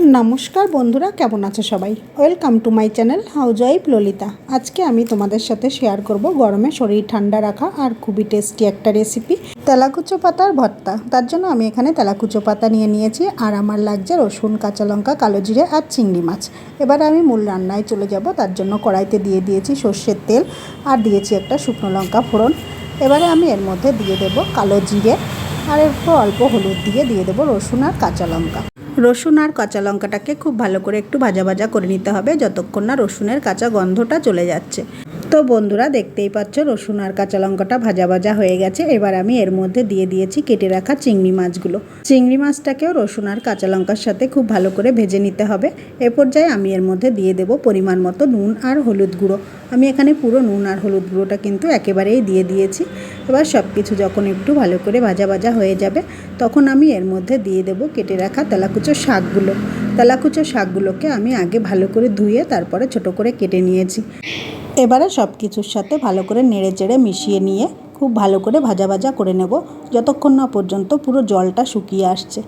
নমস্কার বন্ধুরা, কেমন আছো সবাই? Welcome to my channel housewife Lalitha আজকে আমি তোমাদের সাথে শেয়ার করব গরমে শরীর ঠান্ডা রাখা আর খুবই টেস্টি একটা রেসিপি তেলাকুচো পাতার ভর্তা। তার জন্য আমি এখানে তেলাকুচো পাতা নিয়ে নিয়েছি আর আমার লাগছে রসুন, কাঁচা লঙ্কা, কালো জিরে আর চিংড়ি মাছ। এবার আমি মূল রান্নায় চলে যাব, তার জন্য কড়াইতে দিয়ে দিয়েছি সর্ষের তেল আর দিয়েছি একটা শুকনো লঙ্কা ফোড়ন। এবারে আমি এর মধ্যে দিয়ে দেব কালো জিরে আর একটু অল্প হলুদ দিয়ে দিয়ে দেবো রসুন আর কাঁচা লঙ্কা। রসুন আর কাঁচা লঙ্কাটাকে খুব ভালো করে একটু ভাজা ভাজা করে নিতে হবে যতক্ষণ না রসুনের কাঁচা গন্ধটা চলে যাচ্ছে। তো বন্ধুরা, দেখতেই পাচ্ছ রসুন আর কাঁচা লঙ্কাটা ভাজা ভাজা হয়ে গেছে। এবার আমি এর মধ্যে দিয়ে দিয়েছি কেটে রাখা চিংড়ি মাছগুলো। চিংড়ি মাছটাকেও রসুন আর কাঁচা লঙ্কার সাথে খুব ভালো করে ভেজে নিতে হবে। এ পর্যায়ে আমি এর মধ্যে দিয়ে দেব পরিমাণ মতো নুন আর হলুদ গুঁড়ো। আমি এখানে পুরো নুন আর হলুদ গুঁড়োটা কিন্তু একেবারেই দিয়ে দিয়েছি। এবার সব কিছু যখন একটু ভালো করে ভাজা ভাজা হয়ে যাবে, তখন আমি এর মধ্যে দিয়ে দেব কেটে রাখা তেলাকুচো শাকগুলো। তেলাকুচো শাকগুলোকে আমি আগে ভালো করে ধুয়ে তারপরে ছোট করে কেটে নিয়েছি। এবারে সব কিছুর সাথে ভালো করে নেড়ে চেড়ে মিশিয়ে নিয়ে খুব ভালো করে ভাজা ভাজা করে নেব, যতক্ষণ না পর্যন্ত পুরো জলটা শুকিয়ে আসছে।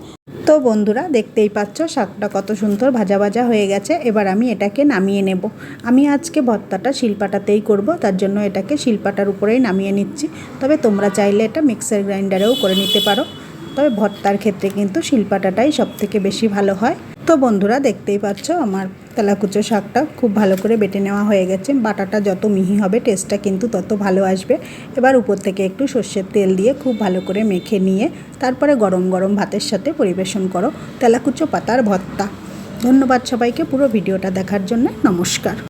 তো বন্ধুরা, দেখতেই পাচ্ছ শাকটা কত সুন্দর ভাজা ভাজা হয়ে গেছে। এবার আমি এটাকে নামিয়ে নেব। আমি আজকে ভর্তাটা শিলপাটাতেই করব, তার জন্য এটাকে শিলপাটার উপরেই নামিয়ে নিচ্ছি। তবে তোমরা চাইলে এটা মিক্সার গ্রাইন্ডারেও করে নিতে পারো। তবে ভর্তার ক্ষেত্রে কিন্তু শিলপাটাটাই সবথেকে বেশি ভালো হয়। তো বন্ধুরা, দেখতেই পাচ্ছ আমার তেলাকুচো শাকটা খুব ভালো করে বেটে নেওয়া হয়ে গেছে। বাটাটা যত মিহি হবে টেস্টটা কিন্তু তত ভালো আসবে। এবার উপর থেকে একটু সর্ষের তেল দিয়ে খুব ভালো করে মেখে নিয়ে, তারপরে গরম গরম ভাতের সাথে পরিবেশন করো তেলাকুচো পাতার ভর্তা। ধন্যবাদ সবাইকে পুরো ভিডিওটা দেখার জন্য। নমস্কার।